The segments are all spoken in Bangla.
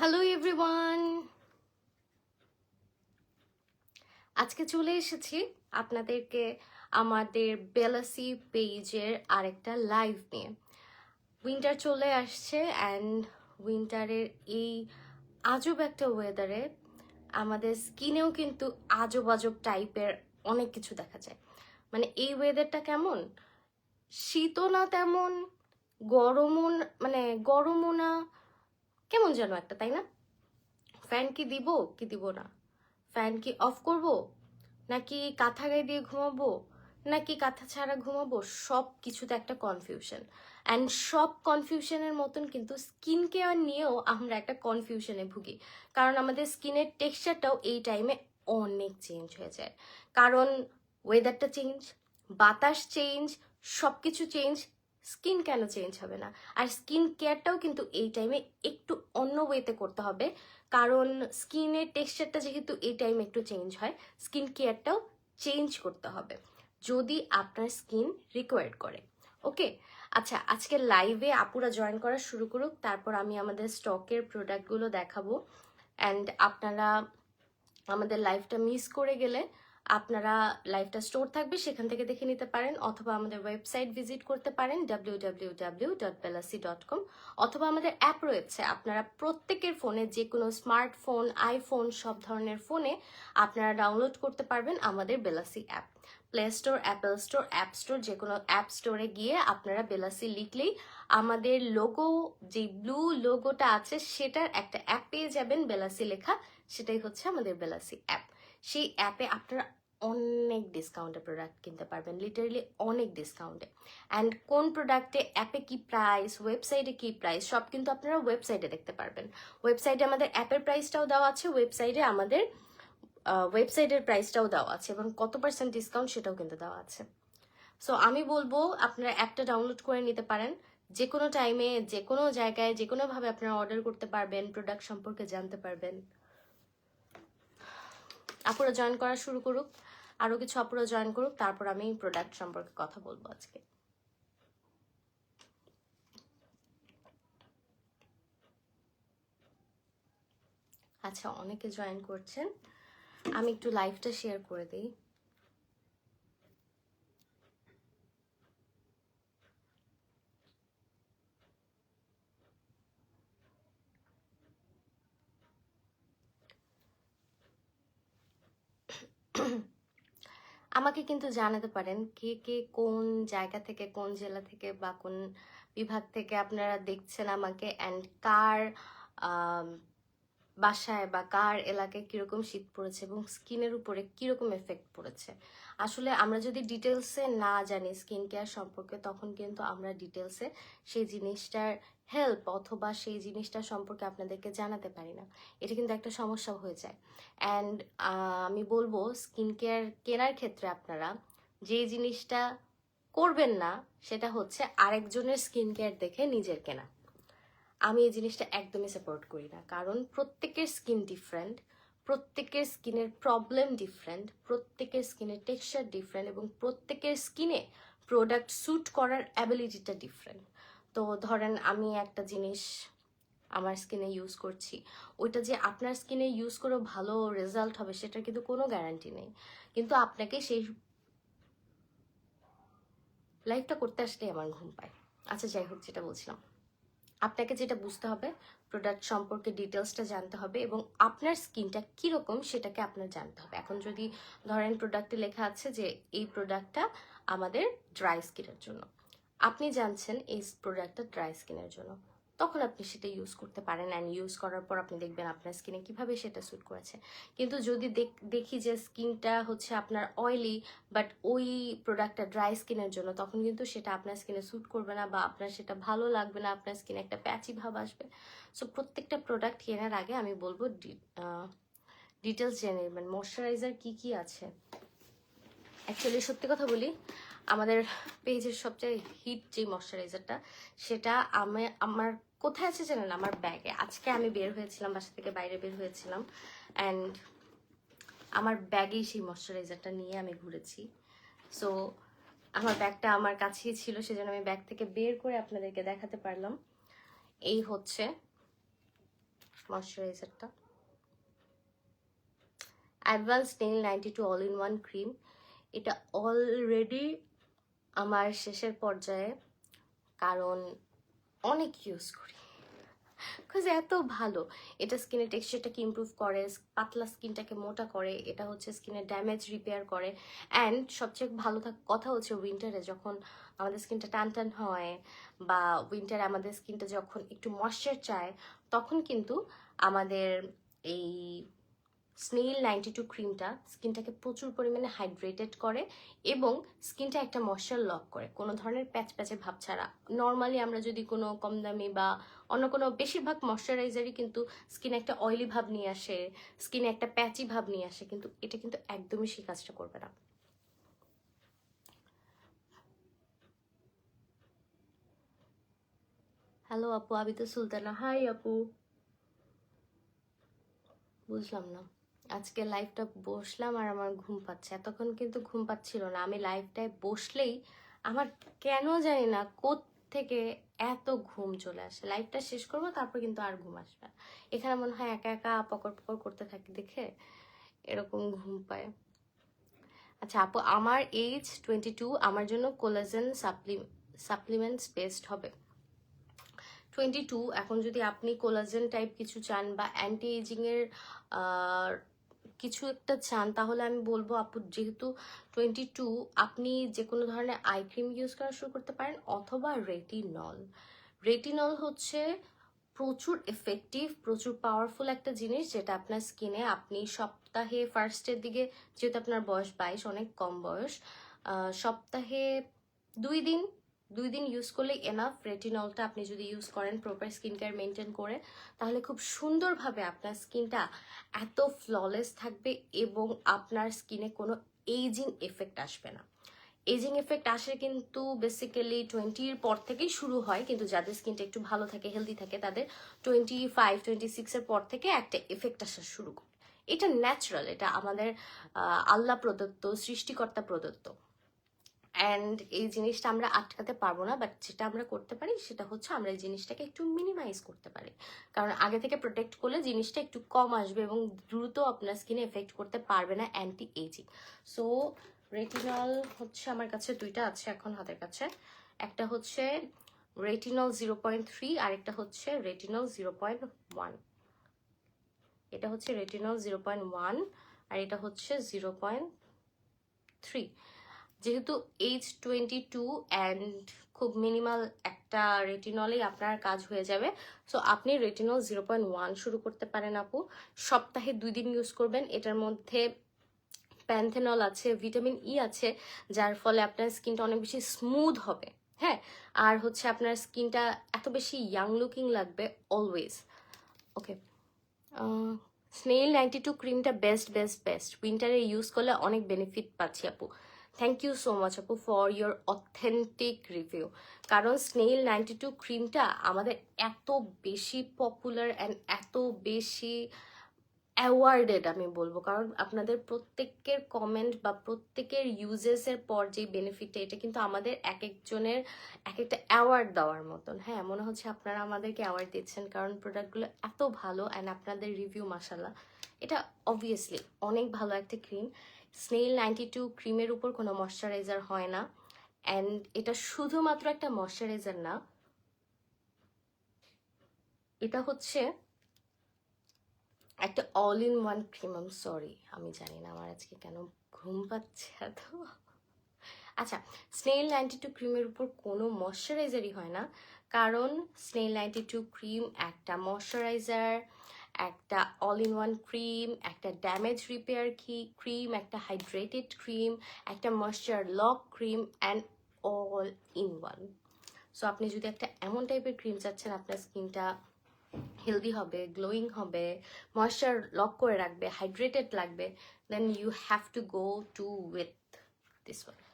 হ্যালো এভরিওয়ান আজকে চলে এসেছি আপনাদেরকে আমাদের বেলাসি পেজের আরেকটা লাইভ নিয়ে। উইন্টার চলে আসছে অ্যান্ড উইন্টারের এই আজব একটা ওয়েদারে আমাদের স্কিনেও কিন্তু আজব আজব টাইপের অনেক কিছু দেখা যায়। মানে এই ওয়েদারটা কেমন? শীতও না তেমন, গরমও মানে গরমও না কেমন যেন একটা, তাই না? ফ্যান কি দিব কি দিব না? ফ্যান কি অফ করব? নাকি কাঁথা গায়ে দিয়ে ঘুমাবো? নাকি কাঁথা ছাড়া ঘুমাবো? সব কিছুতে একটা কনফিউশন অ্যান্ড সব কনফিউশনের মতন কিন্তু স্কিন কেয়ার নিয়েও আমরা একটা কনফিউশনে ভুগি। কারণ আমাদের স্কিনের টেক্সচারটাও এই টাইমে অনেক চেঞ্জ হয়ে যায়। কারণ ওয়েদারটা চেঞ্জ বাতাস চেঞ্জ সব কিছু চেঞ্জ স্কিন কেন চেঞ্জ হবে না? আর স্কিন কেয়ারটাও কিন্তু এই টাইমে একটু অন্য ওয়েতে করতে হবে। কারণ স্কিনের টেক্সচারটা যেহেতু এই টাইমে একটু চেঞ্জ হয়, স্কিন কেয়ারটাও চেঞ্জ করতে হবে। যদি আপনার স্কিন রিকোয়ার্ড করে। ওকে আচ্ছা আজকে লাইভে আপুরা জয়েন করা শুরু করুক, তারপর আমি আমাদের স্টকের প্রোডাক্টগুলো দেখাবো। অ্যান্ড আপনারা আমাদের লাইভটা মিস করে গেলে আপনারা লাইভটা স্টোর থাকবে, সেখান থেকে দেখে নিতে পারেন, অথবা আমাদের ওয়েবসাইট ভিজিট করতে পারেন W W dot Belasi dot com অথবা আমাদের অ্যাপ রয়েছে। আপনারা প্রত্যেকের ফোনে যে কোনো স্মার্টফোন আইফোন সব ধরনের ফোনে আপনারা ডাউনলোড করতে পারবেন আমাদের Belasi app. Play store apple store app store যে কোনো অ্যাপ স্টোরে গিয়ে আপনারা বেলাসি লিখলেই আমাদের লোগো যে ব্লু লোগোটা আছে, সেটার একটা অ্যাপ পেয়ে যাবেন বেলাসি লেখা, সেটাই হচ্ছে আমাদের বেলাসি অ্যাপ। সেই অ্যাপে আপনারা অনেক ডিসকাউন্টে প্রোডাক্ট কিনতে পারবেন লিটারালি অনেক ডিসকাউন্টে অ্যান্ড কোন প্রোডাক্টে অ্যাপে কি প্রাইস ওয়েবসাইটে কি প্রাইস সব কিন্তু আপনারা ওয়েবসাইটে দেখতে পারবেন। ওয়েবসাইটে আমাদের অ্যাপের প্রাইসটাও দেওয়া আছে ওয়েবসাইটে আমাদের ওয়েবসাইটের প্রাইসটাও দেওয়া আছে এবং কত পার্সেন্ট ডিসকাউন্ট সেটাও কিন্তু দেওয়া আছে। সো আমি বলব আপনারা অ্যাপটা ডাউনলোড করে নিতে পারেন। যে কোনো টাইমে যে কোনো জায়গায় যে কোনোভাবে আপনারা অর্ডার করতে পারবেন প্রোডাক্ট সম্পর্কে জানতে পারবেন। আপুরা জয়েন করা শুরু করুক। আরও কিছু আপুরা জয়েন করুক, তারপর আমি প্রোডাক্ট সম্পর্কে কথা বলব আজকে। আচ্ছা অনেকে জয়েন করছেন। আমি একটু লাইভটা শেয়ার করে দিই। আমাকে কিন্তু জানাতে পারেন কে কে কোন জায়গা থেকে, কোন জেলা থেকে বা কোন বিভাগ থেকে আপনারা দেখছেন আমাকে অ্যান্ড কার বাসায় বা কার এলাকায় কীরকম শীত পড়েছে এবং স্কিনের উপরে কীরকম এফেক্ট পড়েছে। আসলে আমরা যদি ডিটেলসে না জানি স্কিন কেয়ার সম্পর্কে, তখন কিন্তু আমরা ডিটেলসে সেই জিনিসটার হেল্প অথবা সেই জিনিসটা সম্পর্কে আপনাদেরকে জানাতে পারি না। এটা কিন্তু একটা সমস্যা হয়ে যায়। অ্যান্ড আমি বলব স্কিন কেয়ার কেনার ক্ষেত্রে আপনারা যে জিনিসটা করবেন না, সেটা হচ্ছে আরেকজনের স্কিন কেয়ার দেখে নিজের কেনা। আমি এই জিনিসটা একদমই সাপোর্ট করি না। কারণ প্রত্যেকের স্কিন ডিফারেন্ট প্রত্যেকের স্কিনের প্রবলেম ডিফারেন্ট প্রত্যেকের স্কিনের টেক্সচার ডিফারেন্ট এবং প্রত্যেকের স্কিনে প্রোডাক্ট স্যুট করার অ্যাবিলিটিটা ডিফারেন্ট তো ধরেন আমি একটা জিনিস আমার স্কিনে ইউজ করছি। ওইটা যে আপনার স্কিনে ইউজ করে ভালো রেজাল্ট হবে সেটার কিন্তু কোনো গ্যারান্টি নেই। কিন্তু আপনাকে সেই লাইফটা করতে আসলে আমার ঘুম পায়। আচ্ছা যাই হোক, যেটা বলছিলাম। আপনাকে যেটা বুঝতে হবে প্রোডাক্ট সম্পর্কে ডিটেলসটা জানতে হবে এবং আপনার স্কিনটা কীরকম সেটাকে আপনার জানতে হবে। এখন যদি ধরেন প্রোডাক্টে লেখা আছে যে এই প্রোডাক্টটা আমাদের ড্রাই স্কিনের জন্য। আপনি জানছেন এই প্রোডাক্টটা ড্রাই স্কিনের জন্য। তখন আপনি সেটা ইউজ করতে পারেন অ্যান্ড ইউজ করার পর আপনি দেখবেন আপনার স্কিনে কীভাবে সেটা স্যুট করেছে। কিন্তু যদি দেখ- যে স্কিনটা হচ্ছে আপনার অয়েলি বাট ওই প্রোডাক্টটা ড্রাই স্কিনের জন্য, তখন কিন্তু সেটা আপনার স্কিনে স্যুট করবে না বা আপনার সেটা ভালো লাগবে না, আপনার স্কিনে একটা প্যাচি ভাব আসবে। সো প্রত্যেকটা প্রোডাক্ট কেনার আগে আমি বলব ডিটেলস জেনে নেবেন। ময়শ্চারাইজার কী কী আছে? অ্যাকচুয়ালি সত্যি কথা বলি আমাদের পেজের সবচেয়ে হিট যে ময়শ্চারাইজারটা সেটা আমি, আমার কোথায় আছে জানেন? আমার ব্যাগে আজকে আমি বের হয়েছিলাম, বাসা থেকে বাইরে বের হয়েছিলাম অ্যান্ড আমার ব্যাগেই সেই ময়শ্চারাইজারটা নিয়ে আমি ঘুরেছি। সো আমার ব্যাগটা আমার কাছেই ছিল, সেজন্য আমি ব্যাগ থেকে বের করে আপনাদেরকে দেখাতে পারলাম। এই হচ্ছে ময়শ্চারাইজারটা advance snail ninety two all in one cream এটা অলরেডি আমার শেষের পর্যায়ে কারণ অনেক ইউজ করি। বিকজ এত ভালো। এটা স্কিনের টেক্সচারটাকে ইমপ্রুভ করে, পাতলা স্কিনটাকে মোটা করে, এটা হচ্ছে স্কিনের ড্যামেজ রিপেয়ার করে। অ্যান্ড সবচেয়ে ভালো থাক, কথা হচ্ছে উইন্টারে যখন আমাদের স্কিনটা টান টান হয় বা উইন্টারে আমাদের স্কিনটা যখন একটু ময়শ্চার চায়, তখন কিন্তু আমাদের এই স্নেল নাইনটি টু ক্রিমটা স্কিনটাকে প্রচুর পরিমাণে হাইড্রেটেড করে এবং স্কিনটা একটা ময়শ্চার লক করে। কোনো ধরনের প্যাচ প্যাচে ভাব ছাড়া। নর্মালি আমরা যদি কোনো কম দামি বা অন্য কোনো বেশিরভাগ ময়শ্চারাইজারই কিন্তু স্কিনে একটা অয়েলি ভাব নিয়ে আসে, স্কিনে একটা প্যাচি ভাব নিয়ে আসে, কিন্তু এটা কিন্তু একদমই সেই কাজটা করবে না। হ্যালো আপু তো সুলতানা। হাই আপু। বুঝলাম না। আজকে লাইভটা বসলাম আর আমার ঘুম পাচ্ছে। এতক্ষণ কিন্তু ঘুম পাচ্ছিল না। আমি লাইভটায় বসলেই আমার কেন জানি না থেকে এত ঘুম চলে আসে। লাইভটা শেষ করব, তারপর কিন্তু আর ঘুম আসবে না। এখানে মনে হয় একা একা পকর পকর করতে থাকি দেখে এরকম ঘুম পায়। আচ্ছা আপু, আমার এইজ টোয়েন্টি টু আমার জন্য কোলাজেন সাপ্লি সাপ্লিমেন্টস বেস্ট হবে। টোয়েন্টি টু এখন যদি আপনি কোলাজেন টাইপ কিছু চান বা অ্যান্টি এজিংয়ের কিছু একটা চান, তাহলে আমি বলব, আপু, যেহেতু টোয়েন্টি টু আপনি যে কোনো ধরনের আই ক্রিম ইউজ করা শুরু করতে পারেন, অথবা রেটিনল রেটিনল হচ্ছে প্রচুর এফেক্টিভ প্রচুর পাওয়ারফুল একটা জিনিস, যেটা আপনার স্কিনে আপনি সপ্তাহে ফার্স্টের দিকে, যেহেতু আপনার বয়স বাইশ, অনেক কম বয়স সপ্তাহে দুই দিন দুই দিন ইউজ করলে এনাফ রেটিনলটা আপনি যদি ইউজ করেন প্রপার স্কিন কেয়ার মেনটেন করে, তাহলে খুব সুন্দরভাবে আপনার স্কিনটা এত ফ্ললেস থাকবে এবং আপনার স্কিনে কোনো এইজিং এফেক্ট আসবে না। এজিং এফেক্ট আসে কিন্তু বেসিক্যালি টোয়েন্টির পর থেকেই শুরু হয়, কিন্তু যাদের স্কিনটা একটু ভালো থাকে হেলদি থাকে, তাদের টোয়েন্টি ফাইভ টোয়েন্টি সিক্সের পর থেকে একটা এফেক্ট আসা শুরু করে। এটা ন্যাচারাল এটা আমাদের আল্লাহ প্রদত্ত, সৃষ্টিকর্তা প্রদত্ত। অ্যান্ড এই জিনিসটা আমরা আটকাতে পারব না বাট যেটা আমরা করতে পারি সেটা হচ্ছে আমরা এই জিনিসটাকে একটু মিনিমাইজ করতে পারি। কারণ আগে থেকে প্রোটেক্ট করলে জিনিসটা একটু কম আসবে এবং দ্রুত আপনার স্কিনে এফেক্ট করতে পারবে না অ্যান্টি এজিং সো রেটিনল হচ্ছে আমার কাছে দুইটা আছে এখন হাতের কাছে। একটা হচ্ছে রেটিনল জিরো পয়েন্ট থ্রি আর একটা হচ্ছে রেটিনল জিরো পয়েন্ট ওয়ান এটা হচ্ছে রেটিনল জিরো পয়েন্ট ওয়ান আর এটা হচ্ছে জিরো পয়েন্ট থ্রি যেহেতু এইচ টোয়েন্টি টু অ্যান্ড খুব মিনিমাল একটা রেটিনলেই আপনার কাজ হয়ে যাবে। সো আপনি রেটিনল জিরো পয়েন্ট ওয়ান শুরু করতে পারেন আপু। সপ্তাহে দুই দিন ইউজ করবেন। এটার মধ্যে প্যান্থেনল আছে ভিটামিন ই আছে, যার ফলে আপনার স্কিনটা অনেক বেশি স্মুথ হবে। হ্যাঁ? আর হচ্ছে আপনার স্কিনটা এত বেশি ইয়াং লুকিং লাগবে always okay snail ninety two ক্রিমটা বেস্ট বেস্ট বেস্ট উইন্টারে ইউজ করলে অনেক বেনিফিট পাচ্ছি আপু। থ্যাংক ইউ সো মাচ আপু ফর ইয়োর অথেন্টিক রিভিউ কারণ স্নেল নাইনটি টু ক্রিমটা আমাদের এত বেশি পপুলার অ্যান্ড এত বেশি অ্যাওয়ার্ডেড আমি বলব। কারণ আপনাদের প্রত্যেকের কমেন্ট বা প্রত্যেকের ইউজেসের পর যে বেনিফিটটা এটা কিন্তু আমাদের এক একজনের এক একটা অ্যাওয়ার্ড দেওয়ার মতন। হ্যাঁ মনে হচ্ছে আপনারা আমাদেরকে অ্যাওয়ার্ড দিচ্ছেন, কারণ প্রোডাক্টগুলো এত ভালো অ্যান্ড আপনাদের রিভিউ মাসাল্লাহ এটা অবভিয়াসলি অনেক ভালো একটা ক্রিম স্নেল নাইনটি টু ক্রিমের উপর কোনো ময়শ্চারাইজার হয় না অ্যান্ড এটা শুধুমাত্র একটা ময়শ্চারাইজার না, এটা হচ্ছে একটা all in one cream I'm sorry আমি জানি না আমার আজকে কেন ঘুম পাচ্ছে এত। আচ্ছা স্নেল নাইনটি টু ক্রিমের উপর কোনো ময়শ্চারাইজারই হয় না, কারণ স্নেল নাইনটি টু ক্রিম একটা ময়শ্চারাইজার একটা অল ইন ওয়ান ক্রিম একটা ড্যামেজ রিপেয়ার কি ক্রিম একটা হাইড্রেটেড ক্রিম একটা moisture lock cream and all in one so আপনি যদি একটা এমন টাইপের ক্রিম চাচ্ছেন, আপনার স্কিনটা হেলদি হবে গ্লোয়িং হবে ময়শ্চার লক করে রাখবে হাইড্রেটেড লাগবে then you have to go to with this one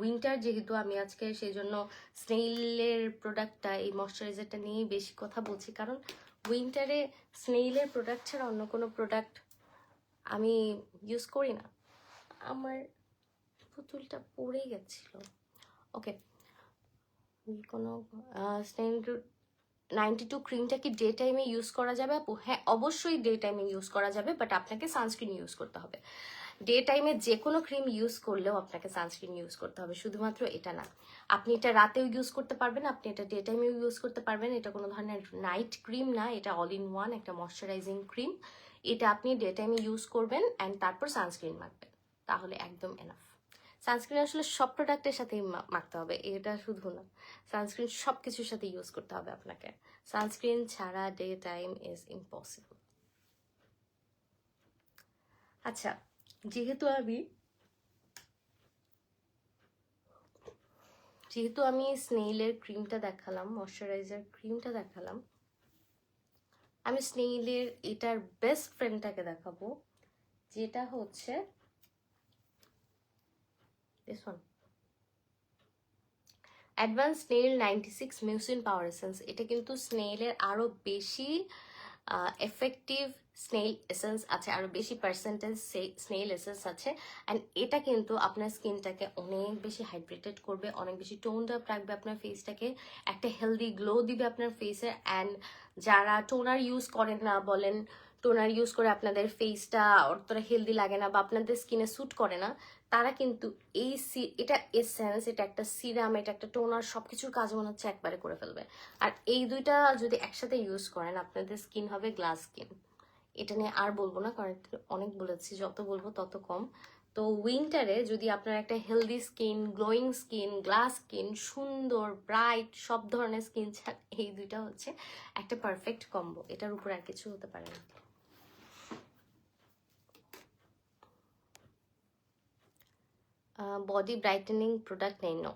winter যেহেতু আমি আজকে সেই জন্য স্নেইলের প্রোডাক্টটা এই ময়শ্চারাইজারটা নিয়েই বেশি কথা বলছি। কারণ উইন্টারে স্নেইলের প্রোডাক্ট ছাড়া অন্য কোনো প্রোডাক্ট আমি ইউজ করি না। আমার পুতুলটা পড়ে গেছিল। ওকে কোনো স্নেইল নাইনটি টু ক্রিমটা কি ডে টাইমে ইউজ করা যাবে আপু? হ্যাঁ অবশ্যই ডে টাইমে ইউজ করা যাবে বাট আপনাকে সানস্ক্রিন ইউজ করতে হবে। ডে টাইমে যে কোনো ক্রিম ইউজ করলেও আপনাকে সানস্ক্রিন ইউজ করতে হবে। শুধুমাত্র এটা না। আপনি এটা রাতেও ইউজ করতে পারবেন, আপনি এটা ডে টাইমেও ইউজ করতে পারবেন। এটা কোনো ধরনের নাইট ক্রিম না, এটা অল ইন ওয়ান একটা ময়শ্চারাইজিং ক্রিম এটা আপনি ডে টাইমে ইউজ করবেন অ্যান্ড তারপর সানস্ক্রিন মাখবেন। তাহলে একদম এনাফ সানস্ক্রিন আসলে সব প্রোডাক্টের সাথেই মাখতে হবে, এটা শুধু না। সানস্ক্রিন সব কিছুর সাথে ইউজ করতে হবে আপনাকে। সানস্ক্রিন ছাড়া ডে টাইম ইজ ইম্পসিবল আচ্ছা যেহেতু আমি যেহেতু আমি স্নেইলের ক্রিমটা দেখালাম, ময়শ্চারাইজার ক্রিমটা দেখালাম, আমি স্নেইলের এটার বেস্ট ফ্রেন্ডটাকে দেখাবো, যেটা হচ্ছে advance snail ninety six mucin power essence এটা কিন্তু স্নেইলের আরও বেশি এফেক্টিভ স্নেল এসেন্স আছে আরও বেশি পার্সেন্টেজ স্নেল এসেন্স আছে অ্যান্ড এটা কিন্তু আপনার স্কিনটাকে অনেক বেশি হাইড্রেটেড করবে, অনেক বেশি টোনড আপ রাখবে আপনার ফেসটাকে একটা হেলদি গ্লো দিবে আপনার ফেসে অ্যান্ড যারা টোনার ইউজ করেন না, বলেন টোনার ইউজ করে আপনাদের ফেসটা অতটা হেলদি লাগে না, বা আপনাদের স্কিনে স্যুট করে না তারা কিন্তু এই সি- এটা এসেন্স এটা একটা সিরাম এটা একটা টোনার সবকিছুর কাজ মনে হচ্ছে একবারে করে ফেলবে। আর এই দুইটা যদি একসাথে ইউজ করেন, আপনাদের স্কিন হবে গ্লাস স্কিন এটা নিয়ে আর বলব না, কারণ অনেক বলেছি, যত বলব তত কম। তো উইন্টারে যদি আপনার একটা healthy skin glowing skin glass skin সুন্দর ব্রাইট সব ধরনের স্কিন এই দুইটা হচ্ছে একটা পারফেক্ট কম্বো এটার উপর আর কিছু হতে পারে না। বডি ব্রাইটেনিং প্রোডাক্ট নেই নো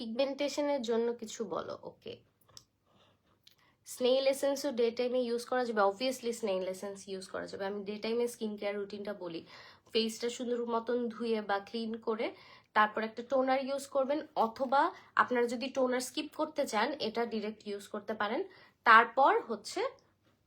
পিগমেন্টেশনের জন্য কিছু বলো ওকে স্নেইল এসেন্সও ডে টাইমে ইউজ করা যাবে অবভিয়াসলি স্নেইল এসেন্স ইউজ করা যাবে। আমি ডে টাইমে স্কিন কেয়ার রুটিনটা বলি। ফেসটা সুন্দর মতন ধুয়ে বা ক্লিন করে তারপর একটা টোনার ইউজ করবেন, অথবা আপনারা যদি টোনার স্কিপ করতে চান, এটা ডিরেক্ট ইউজ করতে পারেন। তারপর হচ্ছে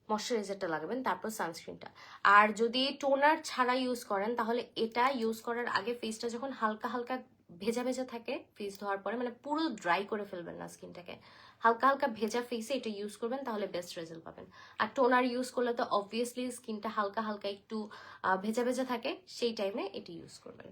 ময়শ্চারাইজারটা লাগাবেন, তারপর সানস্ক্রিনটা। আর যদি টোনার ছাড়া ইউজ করেন, তাহলে এটা ইউজ করার আগে ফেসটা যখন হালকা হালকা ভেজা ভেজা থাকে ফেস ধোয়ার পরে মানে পুরো ড্রাই করে ফেলবেন না স্কিনটাকে হালকা হালকা ভেজা ফেসে এটা ইউজ করবেন, তাহলে বেস্ট রেজাল্ট পাবেন। আর টোনার ইউজ করলে তো অবভিয়াসলি স্কিনটা হালকা হালকা একটু ভেজা ভেজা থাকে, সেই টাইমে এটা ইউজ করবেন।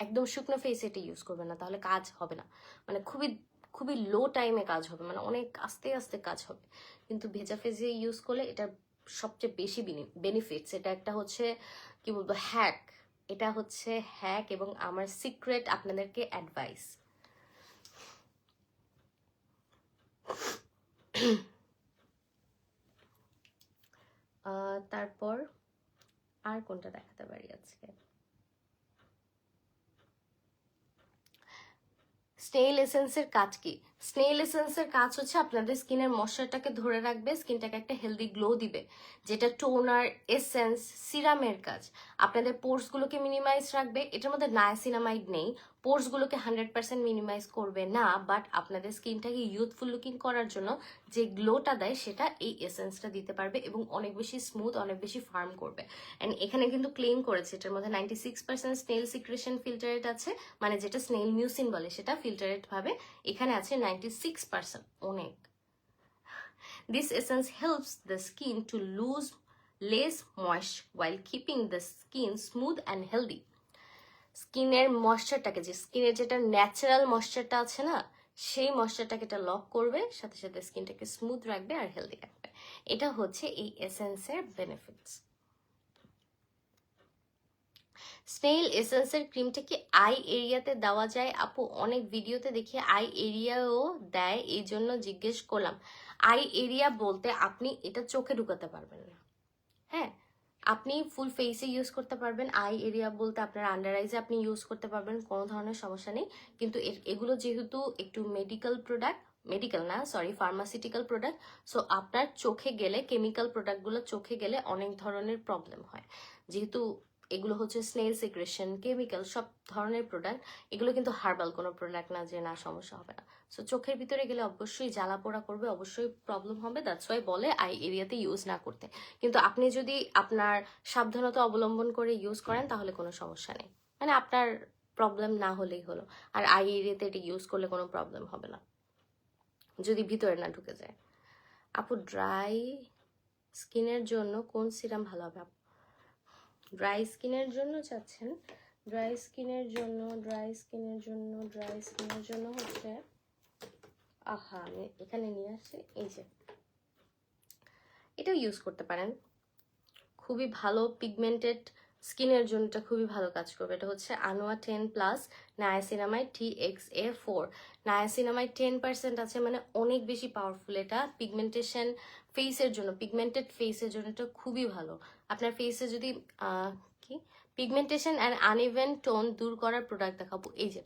একদম শুকনো ফেসে এটা ইউজ করবেন না, তাহলে কাজ হবে না। মানে খুবই খুবই লো টাইমে কাজ হবে মানে অনেক আস্তে আস্তে কাজ হবে। কিন্তু ভেজা ফেসে ইউজ করলে এটা সবচেয়ে বেশি বেনিফিটস এটা একটা হচ্ছে, কি বলব হ্যাক এটা হচ্ছে হ্যাক এবং আমার সিক্রেট আপনাদেরকে অ্যাডভাইস তারপর আর কোনটা দেখাতে পারি আজকে? স্নেল এসেন্সের কাজ কি? স্নেল এসেন্সের কাজ হচ্ছে আপনাদের স্কিনের ময়শ্চারটাকে ধরে রাখবে স্কিনটাকে একটা হেলদি গ্লো দিবে, যেটা টোনার এসেন্স সিরামের কাজ। আপনাদের পোর্সগুলোকে মিনিমাইজ রাখবে, এটার মধ্যে নায়াসিনামাইড নেই পোর্সগুলোকে হান্ড্রেড পার্সেন্ট মিনিমাইজ করবে না, বাট আপনাদের স্কিনটাকে ইউথফুল লুকিং করার জন্য যে গ্লোটা দেয় সেটা এই এসেন্সটা দিতে পারবে এবং অনেক বেশি স্মুথ, অনেক বেশি ফার্ম করবে। অ্যান্ড এখানে কিন্তু ক্লেম করেছে, এটার মধ্যে ninety six percent snail secretion filtrate আছে মানে যেটা স্নেল মিউসিন বলে সেটা ফিল্টারেট ভাবে। এখানে আছে নাইনটি সিক্স পার্সেন্ট অনেক। This essence helps the skin to lose less moisture while keeping the skin smooth and healthy. স্কিনের ময়শ্চারটাকে, যে স্কিনের যেটা ন্যাচারাল ময়শ্চারটা আছে না, সেই ময়শ্চারটাকে এটা লক করবে, সাথে সাথে স্কিনটাকে স্মুথ রাখবে আর হেলদি রাখবে। এটা হচ্ছে এই এসেন্সের বেনিফিটস স্নেল এসেন্সের ক্রিমটা কি আই এরিয়াতে দেওয়া যায়? আপু, অনেক ভিডিওতে দেখি আই এরিয়াও দেয়, এই জন্য জিজ্ঞেস করলাম। আই এরিয়া বলতে আপনি এটা চোখে ঢুকাতে পারবেন না। হ্যাঁ আপনি ফুল ফেসে ইউজ করতে পারবেন আই এরিয়া বলতে আপনার আন্ডার আইজে আপনি ইউজ করতে পারবেন, কোনো ধরনের সমস্যা নেই। কিন্তু এগুলো যেহেতু একটু মেডিকেল প্রোডাক্ট মেডিকেল না সরি ফার্মাসিউটিক্যাল প্রোডাক্ট সো আপনার চোখে গেলে কেমিক্যাল প্রোডাক্টগুলো চোখে গেলে অনেক ধরনের প্রবলেম হয়। যেহেতু এগুলো হচ্ছে স্নেল সিক্রেশন কেমিক্যাল সব ধরনের প্রোডাক্ট এগুলো কিন্তু হার্বাল কোনো প্রোডাক্ট না যে না সমস্যা হবে না। সো চোখের ভিতরে গেলে অবশ্যই জ্বালা পোড়া করবে, অবশ্যই প্রবলেম হবে। দ্যাটস ওয়াই বলে, আই এরিয়াতে ইউজ না করতে। কিন্তু আপনি যদি আপনার সাবধানতা অবলম্বন করে ইউজ করেন, তাহলে কোনো সমস্যা নেই। মানে আপনার প্রবলেম না হলেই হলো। আর আই এরিয়াতে এটা ইউজ করলে কোনো প্রবলেম হবে না। যদি ভিতরে না ঢুকে যায়। আপু ড্রাই স্কিনের জন্য কোন সিরাম ভালো হবে? আপু ড্রাই স্কিনের জন্য চাচ্ছেন? ড্রাই স্কিনের জন্য ড্রাই স্কিনের জন্য ড্রাই স্কিনের জন্য হচ্ছে আহা, আমি এখানে নিয়ে আসছি এই যে। এটাও ইউজ করতে পারেন। খুবই ভালো পিগমেন্টেড স্কিনের জন্য এটা খুবই ভালো কাজ করবে। এটা হচ্ছে Anua ten plus niacinamide T X A four niacinamide ten percent আছে মানে অনেক বেশি পাওয়ারফুল এটা। পিগমেন্টেশন ফেসের জন্য পিগমেন্টেড ফেসের জন্য এটা খুবই ভালো। আপনার ফেসে যদি কি? পিগমেন্টেশন অ্যান্ড আনইভেন টোন দূর করার প্রোডাক্ট দেখাবো। এই যে।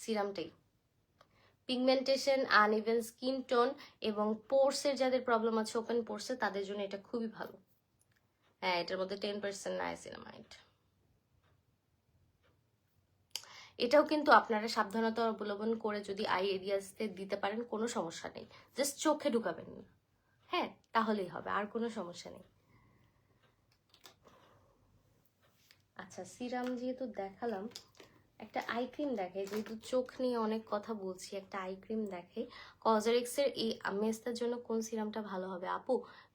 সিরামটাই পিগমেন্টেশন আনইভেন স্কিন টোন এবং পোর্সের যাদের প্রবলেম আছে ওপেন পোর্সে তাদের জন্য এটা খুবই ভালো। হ্যাঁ এটার মধ্যে টেন পার্সেন্ট নাইসিনামাইড এটাও কিন্তু আপনারা সাবধানতা অবলম্বন করে যদি আই এরিয়াসতে দিতে পারেন, কোনো সমস্যা নেই। জাস্ট চোখে ঢুকাবেন না। হ্যাঁ তাহলেই হবে, আর কোনো সমস্যা নেই। আচ্ছা সিরাম যেহেতু দেখালাম একটা আই ক্রিম দেখাই যেহেতু চোখ নিয়ে অনেক কথা বলছি, একটা আই ক্রিম দেখাই কজারিক্সের এই মেস্তার জন্য কোন সিরামটা ভালো হবে? আপু,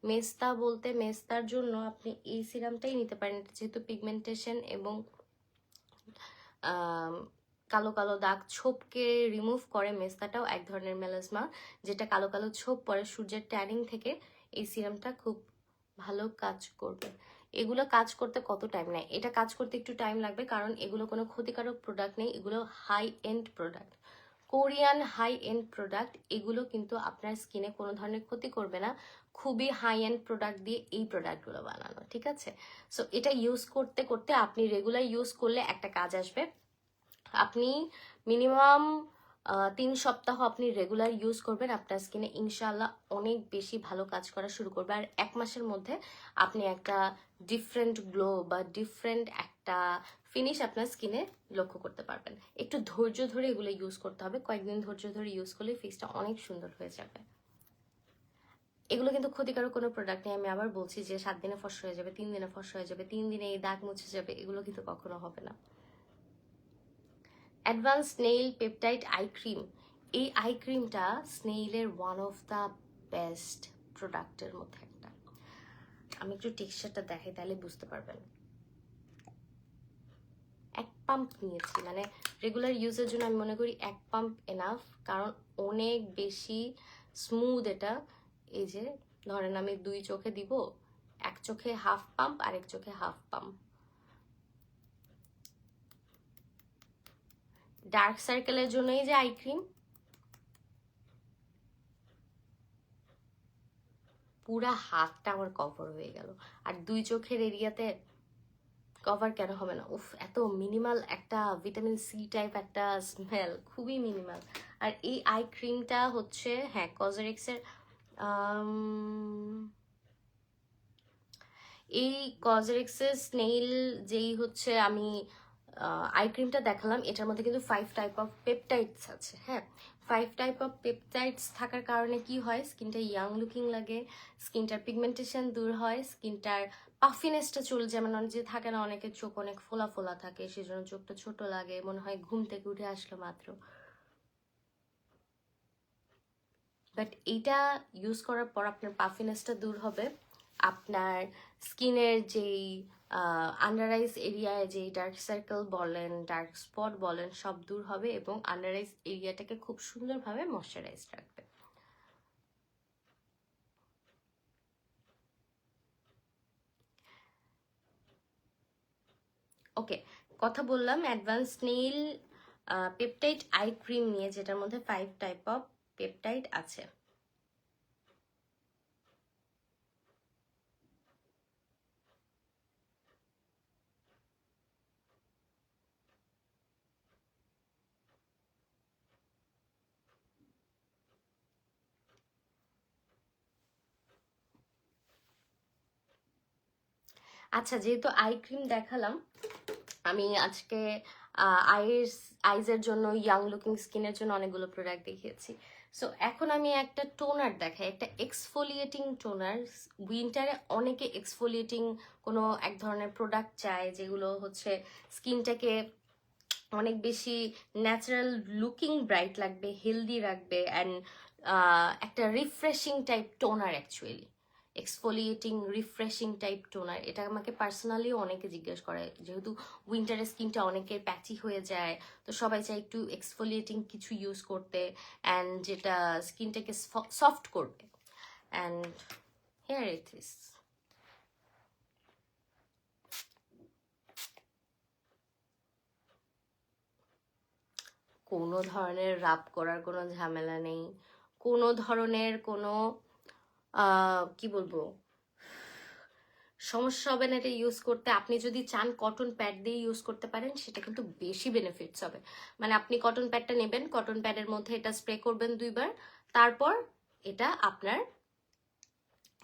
মেস্তা বলতে মেস্তার জন্য আপনি এই সিরামটাই নিতে পারেন। যেহেতু পিগমেন্টেশন এবং কালো কালো দাগ ছোপকে রিমুভ করে, মেস্তাটাও এক ধরনের মেলাসমা যেটা কালো কালো ছোপ পরে সূর্যের ট্যানিং থেকে এই সিরামটা খুব ভালো কাজ করবে। এগুলো কাজ করতে কত টাইম নেয়? এটা কাজ করতে একটু টাইম লাগবে, কারণ এগুলো কোনো ক্ষতিকারক প্রোডাক্ট নেই, এগুলো high end product Korean high end product এগুলো কিন্তু আপনার স্কিনে কোনো ধরনের ক্ষতি করবে না। খুবই হাই এন্ড প্রোডাক্ট দিয়ে এই প্রোডাক্টগুলো বানানো, ঠিক আছে? সো এটা ইউজ করতে করতে আপনি রেগুলার ইউজ করলে একটা কাজ আসবে। আপনি মিনিমাম তিন সপ্তাহ আপনি রেগুলার ইউজ করবেন, আপনার স্কিনে ইনশাল্লাহ অনেক বেশি ভালো কাজ করা শুরু করবে। আর এক মাসের মধ্যে আপনি একটা ডিফারেন্ট গ্লো বা ডিফারেন্ট একটা ফিনিশ আপনার স্কিনে লক্ষ্য করতে পারবেন। একটু ধৈর্য ধরে এগুলো ইউজ করতে হবে। কয়েকদিন ধৈর্য ধরে ইউজ করলে ফেসটা অনেক সুন্দর হয়ে যাবে। এগুলো কিন্তু ক্ষতিকারক কোনো প্রোডাক্ট নেই। আমি আবার বলছি যে সাত দিনে ফস হয়ে যাবে, তিন দিনে ফস হয়ে যাবে, তিন দিনে এই দাগ মুছে যাবে, এগুলো কিন্তু কখনো হবে না। Advance nail peptide eye cream এই আই ক্রিমটা স্নেইলের ওয়ান অফ দ্য বেস্ট প্রোডাক্টের মধ্যে একটা। আমি একটু টেক্সচারটা দেখাই, তাহলে বুঝতে পারবেন। এক পাম্প নিয়েছি মানে রেগুলার ইউজের জন্য আমি মনে করি এক পাম্প এনাফ কারণ অনেক বেশি স্মুথ এটা। এই যে, ধরেন আমি দুই চোখে দিব, এক চোখে হাফ পাম্প আরেক চোখে হাফ পাম্প ডার্ক সার্কেলের জন্যই যে আই ক্রিম। পুরা হাতটা আমার কভার হয়ে গেল। আর দুই চোখের এরিয়াতে কভার কেন হবে না? উফ, এত মিনিমাল একটা ভিটামিন সি টাইপ একটা স্মেল খুবই মিনিমাল আর এই আই ক্রিমটা হচ্ছে হ্যাঁ কজারিক্সের এই কজারিক্সের স্নেইল যেই হচ্ছে আমি আই ক্রিমটা দেখালাম। এটার মধ্যে কিন্তু ফাইভ টাইপ অফ পেপটাইডস আছে হ্যাঁ? ফাইভ টাইপ অফ পেপটাইডস থাকার কারণে কি হয়? স্কিনটা ইয়াং লুকিং লাগে স্কিনটার পিগমেন্টেশন দূর হয় স্কিনটার পাফিনেসটা চলে যেমন অনেক যে থাকে না, অনেকের চোখ অনেক ফোলা ফোলা থাকে, সেজন্য চোখটা ছোট লাগে, মনে হয় ঘুম থেকে উঠে আসলো মাত্র। বাট এইটা ইউজ করার পর আপনার পাফিনেসটা দূর হবে। আপনার স্কিনের যেই আন্ডার আইস এরিয়ায় যে ডার্ক সার্কেল বলেন ডার্ক স্পট বলেন, সব দূর হবে এবং আন্ডার আইস এরিয়াটাকে খুব সুন্দরভাবে ময়শ্চারাইজ রাখবে। ওকে কথা বললাম advance nail peptide eye cream নিয়ে, যেটার মধ্যে ফাইভ টাইপ অফ পেপটাইড আছে। আচ্ছা যেহেতু আই ক্রিম দেখালাম, আমি আজকে আইস আইজের জন্য ইয়াং লুকিং স্কিনের জন্য অনেকগুলো প্রোডাক্ট দেখিয়েছি। সো এখন আমি একটা টোনার দেখাই, একটা এক্সফোলিয়েটিং টোনার উইন্টারে অনেকে এক্সফোলিয়েটিং কোনো এক ধরনের প্রোডাক্ট চায়, যেগুলো হচ্ছে স্কিনটাকে অনেক বেশি ন্যাচারাল লুকিং ব্রাইট লাগবে হেলদি রাখবে অ্যান্ড একটা refreshing type toner actually exfoliating refreshing type toner এটা আমাকে পার্সোনালি অনেকে জিজ্ঞেস করে। যেহেতু উইন্টারের স্কিনটা অনেকের প্যাচি হয়ে যায়, তো সবাই চায় একটু এক্সফোলিয়েটিং কিছু ইউজ করতে অ্যান্ড যেটা স্কিনটাকে সফট করবে। অ্যান্ড হেয়ার ইট ইস কোনো ধরনের রাব করার কোনো ঝামেলা নেই। কোনো ধরনের কোনো কি বলব? সমস্যা হবে না এটা ইউজ করতে। আপনি যদি চান কটন প্যাড দিয়ে ইউজ করতে পারেন, সেটা কিন্তু বেশি বেনিফিটস হবে। মানে আপনি কটন প্যাডটা নেবেন কটন প্যাডের মধ্যে এটা স্প্রে করবেন দুইবার, তারপর এটা আপনার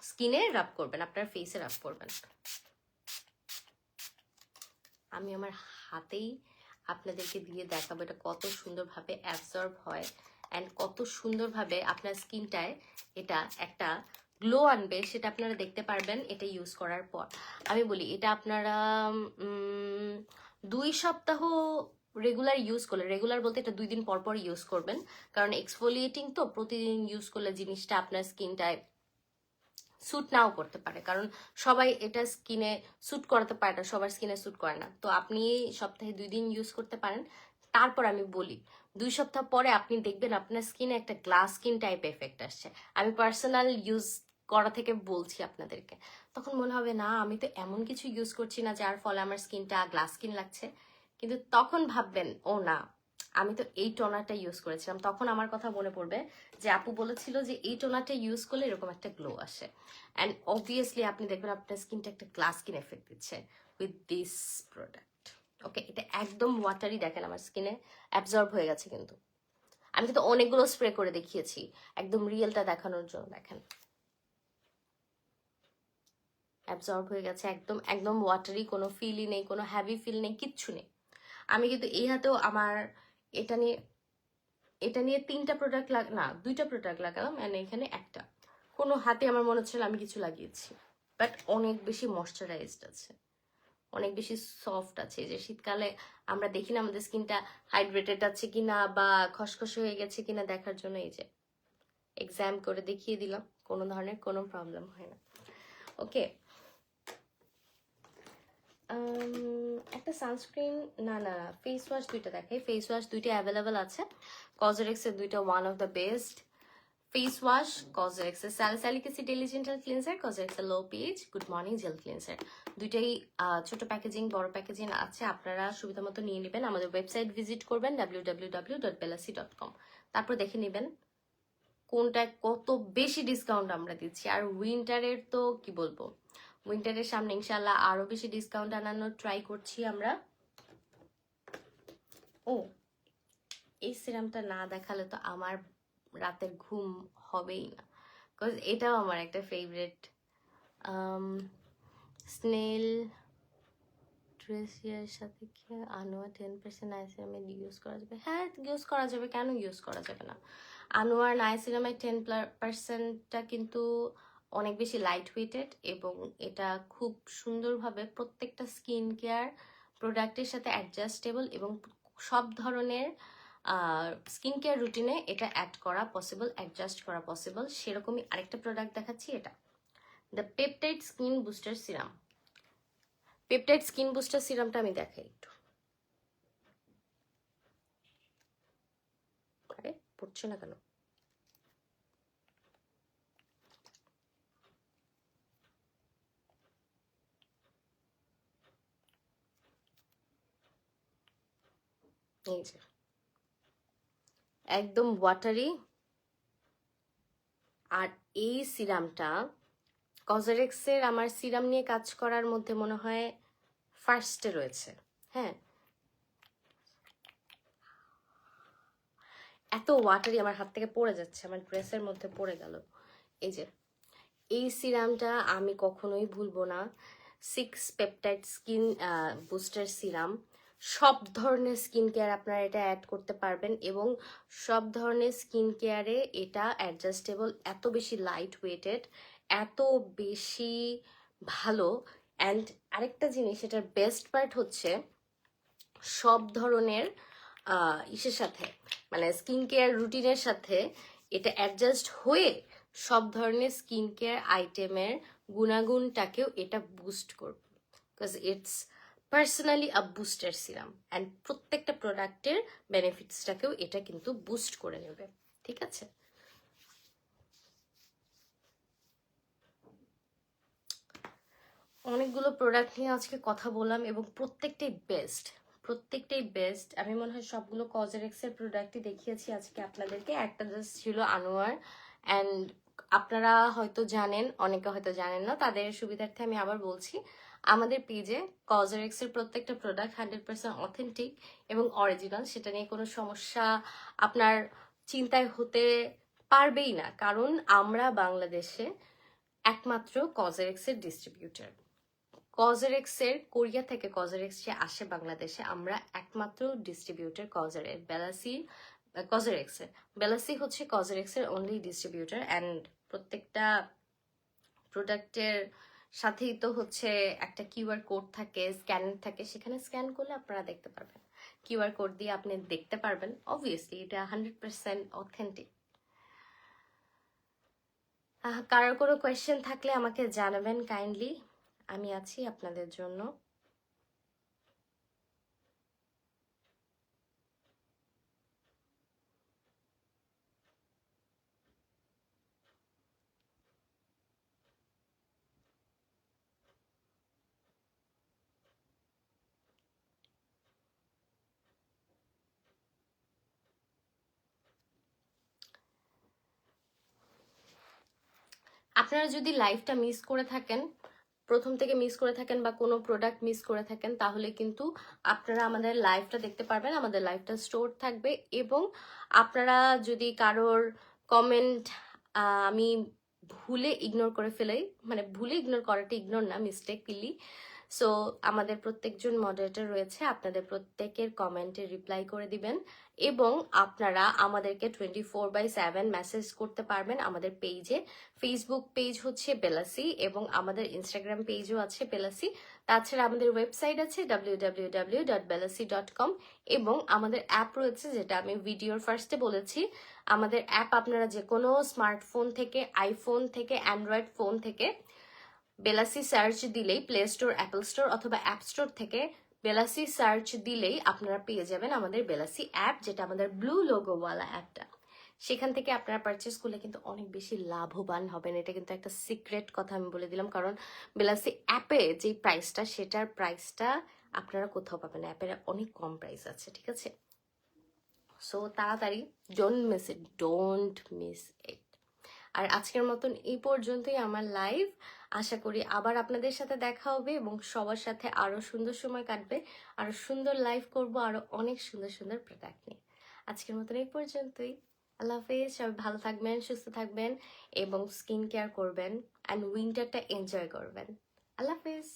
স্কিনে রাব করবেন, আপনার ফেসে রাব করবেন। আমি আমার হাতেই আপনাদেরকে দিয়ে দেখাবো এটা কত সুন্দরভাবে অ্যাবজর্ব হয়। অ্যান্ড কত সুন্দরভাবে আপনার স্কিনটায় এটা একটা গ্লো আনবে, সেটা আপনারা দেখতে পারবেন এটা ইউজ করার পর। আমি বলি, এটা আপনারা দুই সপ্তাহ রেগুলার ইউজ করলে রেগুলার বলতে এটা দুই দিন পর পর ইউজ করবেন। কারণ এক্সফোলিয়েটিং তো প্রতিদিন ইউজ করলে জিনিসটা আপনার স্কিনটায় স্যুট নাও করতে পারে। কারণ সবাই এটা স্কিনে স্যুট করাতে পারে না, সবার স্কিনে স্যুট করে না। তো আপনি সপ্তাহে দুই দিন ইউজ করতে পারেন। তারপর আমি বলি, দুই সপ্তাহ পরে আপনি দেখবেন আপনার স্কিনে একটা গ্লাস স্কিন টাইপ এফেক্ট আসছে। আমি পার্সোনাল ইউজ করা থেকে বলছি আপনাদেরকে। তখন মনে হবে, না, আমি তো এমন কিছু ইউজ করছি না যার ফলে আমার স্কিনটা গ্লাস স্কিন লাগছে। কিন্তু তখন ভাববেন, ও না, আমি তো এই টোনারটা ইউজ করেছিলাম। তখন আমার কথা মনে পড়বে যে, আপু বলেছিল যে, এই টোনারটা ইউজ করলে এরকম একটা গ্লো আসে। অ্যান্ড অবভিয়াসলি আপনি দেখবেন আপনার স্কিনটা একটা গ্লাস স্কিন এফেক্ট দিচ্ছে উইথ দিস প্রোডাক্ট ওকে এটা একদম ওয়াটারি দেখেন আমার স্কিনে অ্যাবজর্ব হয়ে গেছে কিন্তু। আমি কিন্তু অনেকগুলো স্প্রে করে দেখিয়েছি, একদম রিয়েলটা দেখানোর জন্য, দেখেন। অ্যাবজর্ব হয়ে গেছে একদম একদম ওয়াটারি কোনো ফিলই নেই, কোনো হ্যাভি ফিল নেই, কিচ্ছু নেই। আমি কিন্তু এই হাতেও আমার এটা নিয়ে এটা নিয়ে তিনটা প্রোডাক্ট লাগ, না, দুইটা প্রোডাক্ট লাগালাম অ্যান্ড এখানে একটা। কোনো হাতে আমার মনে হচ্ছিল আমি কিছু লাগিয়েছি বাট অনেক বেশি ময়শ্চারাইজড আছে। অনেক বেশি সফট আছে যে শীতকালে আমরা দেখি না আমাদের স্কিনটা হাইড্রেটেড আছে কিনা বা খসখসে হয়ে গেছে কিনা দেখার জন্য এই যে এক্সাম করে দেখিয়ে দিলাম, কোনো ধরনের কোনো প্রবলেম হয় না। ওকে একটা সানস্ক্রিন না না ফেস ওয়াশ দুইটা দেখাই। ফেস ওয়াশ দুইটা অ্যাভেলেবেল আছে। কজরেক্সের দুইটা one of the best face wash কজরেক্সের salicylic acid daily gentle cleanser কজরেক্সের low pH good morning gel cleanser দুইটাই ছোট প্যাকেজিং বড় প্যাকেজিং আছে, আপনারা সুবিধা মতো নিয়ে নেবেন। আমাদের ওয়েবসাইট ভিজিট করবেন W W W dot Belasi dot com তারপর দেখে নেবেন কোনটা কত বেশি ডিসকাউন্ট আমরা দিচ্ছি। আর উইন্টারের তো, কি বলব? উইন্টারের সামনে ইনশাল্লাহ আরও বেশি ডিসকাউন্ট আনানোর ট্রাই করছি আমরা। ও, এই সিরামটা না দেখালে তো আমার রাতের ঘুম হবেই না। বিকজ এটাও আমার একটা ফেভারিট স্নেল ড্রেসিয়ার সাথে কি আনোয়া টেন পার্সেন্ট আইসিরামের ইউজ করা যাবে। হ্যাঁ ইউজ করা যাবে। কেন ইউজ করা যাবে না? আনোয়ার নাইসিরামের টেন পার্সেন্টটা কিন্তু অনেক বেশি লাইট ওয়েটেড এবং এটা খুব সুন্দরভাবে প্রত্যেকটা স্কিন কেয়ার প্রোডাক্টের সাথে অ্যাডজাস্টেবল এবং সব ধরনের স্কিন কেয়ার রুটিনে এটা অ্যাড করা পসিবল অ্যাডজাস্ট করা পসিবল সেরকমই আরেকটা প্রোডাক্ট দেখাচ্ছি এটা। The peptide skin booster serum peptide skin booster সিরামটা আমি দেখাই একটু। আরে, পড়ছে না কেন? এই যে। একদম ওয়াটারি আর এই সিরামটা কজারেক্সের আমার সিরাম নিয়ে কাজ করার মধ্যে মনে হয় ফার্স্টে রয়েছে। হ্যাঁ। এত ওয়াটারি আমার হাত থেকে পড়ে যাচ্ছে, আমার ড্রেসের মধ্যে পড়ে গেল। এই যে, এই সিরামটা আমি কখনোই ভুলবো না। Six peptide skin booster serum. সব ধরনের স্কিন কেয়ার আপনারা এটা অ্যাড করতে পারবেন এবং সব ধরনের স্কিন কেয়ারে এটা অ্যাডজাস্টেবল এত বেশি লাইট ওয়েটেড এত বেশি ভালো। অ্যান্ড আরেকটা জিনিস, এটার বেস্ট পার্ট হচ্ছে সব ধরনের ইসের সাথে মানে স্কিন কেয়ার রুটিনের সাথে এটা অ্যাডজাস্ট হয়ে সব ধরনের স্কিন কেয়ার আইটেমের গুণাগুণটাকেও এটা বুস্ট করবে। Because it's personally a booster serum and প্রত্যেকটা প্রোডাক্টের বেনিফিটসটাকেও এটা কিন্তু বুস্ট করে নেবে, ঠিক আছে? অনেকগুলো প্রোডাক্ট নিয়ে আজকে কথা বললাম এবং প্রত্যেকটাই বেস্ট প্রত্যেকটাই বেস্ট আমি মনে হয় সবগুলো কজারেক্সের প্রোডাক্টই দেখিয়েছি আজকে আপনাদেরকে। একটা জাস্ট ছিল আনোয়ার অ্যান্ড আপনারা হয়তো জানেন, অনেকে হয়তো জানেন না, তাদের সুবিধার্থে আমি আবার বলছি। আমাদের পেজে কজারেক্সের প্রত্যেকটা প্রোডাক্ট হান্ড্রেড পার্সেন্ট অথেন্টিক এবং অরিজিনাল সেটা নিয়ে কোনো সমস্যা আপনার চিন্তায় হতে পারবেই না। কারণ আমরা বাংলাদেশে একমাত্র কজারেক্সের ডিস্ট্রিবিউটর কজারেক্সের কোরিয়া থেকে কজারেক্স যে আসে বাংলাদেশে, আমরা একমাত্র ডিস্ট্রিবিউটর কজারের বেলাসি কজারেক্সের বেলাসি হচ্ছে কজারেক্সের অনলি ডিস্ট্রিবিউটার অ্যান্ড প্রত্যেকটা প্রোডাক্টের সাথেই তো হচ্ছে একটা কিউআর কোড থাকে স্ক্যানার থাকে, সেখানে স্ক্যান করলে আপনারা দেখতে পারবেন। কিউআর কোড দিয়ে আপনি দেখতে পারবেন। অবভিয়াসলি এটা হান্ড্রেড পার্সেন্ট অথেন্টিক কারোর কোনো কোয়েশ্চেন থাকলে আমাকে জানাবেন কাইন্ডলি আমি আছি আপনাদের জন্য। আপনারা যদি লাইভটা মিস করে থাকেন, প্রথম থেকে মিস করে থাকেন বা কোনো প্রোডাক্ট মিস করে থাকেন, তাহলে কিন্তু আপনারা আমাদের লাইভটা দেখতে পারবেন, আমাদের লাইভটা স্টোর থাকবে এবং আপনারা যদি কারোর কমেন্ট আমি ভুলে ইগনোর করে ফেলাই মানে ভুলে ইগনোর করাটা ইগনোর না মিস্টেকলি সো আমাদের প্রত্যেকজন মডারেটর রয়েছে, আপনাদের প্রত্যেকের কমেন্টে রিপ্লাই করে দিবেন এবং আপনারা আমাদেরকে twenty four by seven message করতে পারবেন আমাদের পেজে ফেসবুক পেজ হচ্ছে বেলাসি এবং আমাদের ইনস্টাগ্রাম পেজও আছে বেলাসি তাছাড়া আমাদের ওয়েবসাইট আছে W W W dot Belasi dot com এবং আমাদের অ্যাপ রয়েছে যেটা আমি ভিডিওর ফার্স্টে বলেছি। আমাদের অ্যাপ আপনারা যে কোনো স্মার্টফোন থেকে আইফোন থেকে অ্যান্ড্রয়েড ফোন থেকে বেলাসি সার্চ দিলেই প্লে স্টোর অ্যাপল স্টোর অথবা অ্যাপ স্টোর থেকে বেলাসি সার্চ দিলেই আপনারা পেয়ে যাবেন আমাদের বেলাসি অ্যাপ যেটা আমাদের ব্লু লোগোওয়ালা অ্যাপটা সেখান থেকে আপনারা পারচেস করলে কিন্তু অনেক বেশি লাভবান হবেন। এটা কিন্তু একটা সিক্রেট কথা আমি বলে দিলাম, কারণ বেলাসি অ্যাপে যে প্রাইসটা সেটার প্রাইসটা আপনারা কোথাও পাবেন অ্যাপের অনেক কম প্রাইস আছে, ঠিক আছে? সো তাড়াতাড়ি don't miss it don't miss it আর আজকের মতন এই পর্যন্তই আমার লাইভ আশা করি আবার আপনাদের সাথে দেখা হবে এবং সবার সাথে আরও সুন্দর সময় কাটবে আরও সুন্দর লাইফ করব আরও অনেক সুন্দর সুন্দর প্রোডাক্ট নিয়ে। আজকের মতন এই পর্যন্তই। আল্লাহ হাফেজ, সবাই ভালো থাকবেন, সুস্থ থাকবেন এবং স্কিন কেয়ার করবেন অ্যান্ড উইন্টারটা এনজয় করবেন। আল্লাহ হাফেজ।